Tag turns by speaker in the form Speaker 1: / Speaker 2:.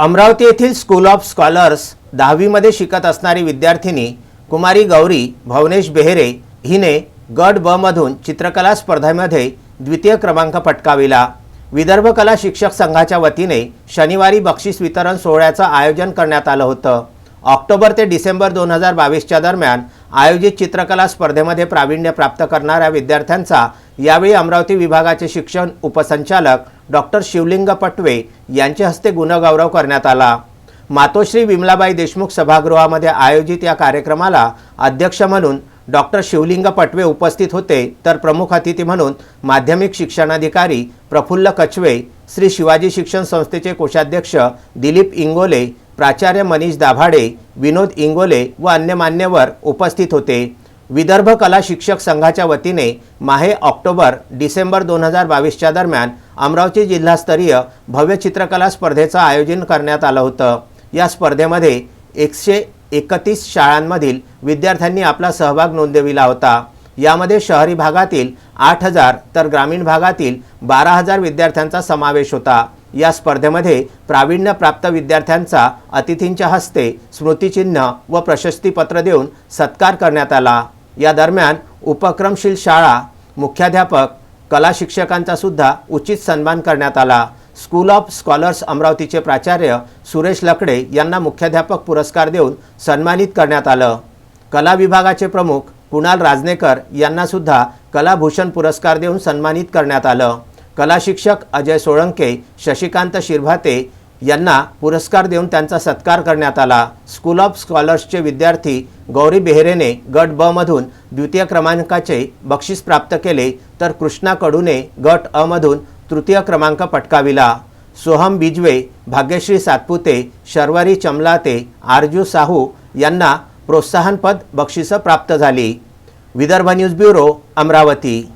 Speaker 1: अमरावती येथील school of scholars दहावीमध्ये शिकत असणारी विद्यार्थिनी कुमारी गौरी भवनेश बेहेरे हिने गट ब मधून चित्रकला स्पर्धेमध्ये द्वितीय क्रमांक पटकाविला. विदर्भ कला शिक्षक संघाच्या वतीने शनिवारी बक्षीस वितरण सोहळ्याचं आयोजन करण्यात आलं होतं. ऑक्टोबर ते डिसेंबर दोन हजार बावीसच्या दरम्यान आयोजित चित्रकला स्पर्धेमध्ये प्रावीण्य प्राप्त करणाऱ्या विद्यार्थ्यांचा यावेळी अमरावती विभागाचे शिक्षण उपसंचालक डॉक्टर शिवलिंग पटवे यांच्या हस्ते गुणगौरव करण्यात आला. मातोश्री विमलाबाई देशमुख सभागृहामध्ये आयोजित या कार्यक्रमाला अध्यक्ष म्हणून डॉक्टर शिवलिंग पटवे उपस्थित होते. तर प्रमुख अतिथी म्हणून माध्यमिक शिक्षणाधिकारी प्रफुल्ल कचवे श्री शिवाजी शिक्षण संस्थेचे कोषाध्यक्ष दिलीप इंगोले प्राचार्य मनीष दाभाडे विनोद इंगोले व अन्य मान्यवर उपस्थित होते. विदर्भ कला शिक्षक संघाच्या वतीने माहे ऑक्टोबर डिसेंबर दोन हजार बावीसच्या दरम्यान अमरावती जिल्हास्तरीय भव्य चित्रकला स्पर्धेचं आयोजन करण्यात आलं होतं. या स्पर्धेमध्ये एकशे एकतीस शाळांमधील विद्यार्थ्यांनी आपला सहभाग नोंदविला होता. यामध्ये शहरी भागातील आठ हजार तर ग्रामीण भागातील बारा हजार विद्यार्थ्यांचा समावेश होता. या स्पर्धेमध्ये प्रावीण्यप्राप्त विद्यार्थ्यांचा अतिथींच्या हस्ते स्मृतिचिन्ह व प्रशस्तीपत्र देऊन सत्कार करण्यात आला. या दरम्यान उपक्रमशील शाळा मुख्याध्यापक कला शिक्षकांचा सुद्धा उचित सन्मान करण्यात आला. स्कूल ऑफ स्कॉलर्स अमरावतीचे प्राचार्य सुरेश लकडे यांना मुख्याध्यापक पुरस्कार देऊन सन्मानित करण्यात आलं. कला विभागाचे प्रमुख कुणाल राजनेकर यांनासुद्धा कलाभूषण पुरस्कार देऊन सन्मानित करण्यात आलं. कला शिक्षक अजय सोळंके शशिकांत शिरभाते यांना पुरस्कार देऊन त्यांचा सत्कार करण्यात आला. स्कूल ऑफ स्कॉलर्सचे विद्यार्थी गौरी बेहरेने गट ब मधून द्वितीय क्रमांकाचे बक्षीस प्राप्त केले तर कृष्णा कडूने गट अ मधून तृतीय क्रमांक पटकाविला. सोहम बिजवे भाग्यश्री सातपुते शर्वरी चमलाते आरजू साहू यांना प्रोत्साहनपद बक्षिसं प्राप्त झाली. Vidarbha news bureau Amravati.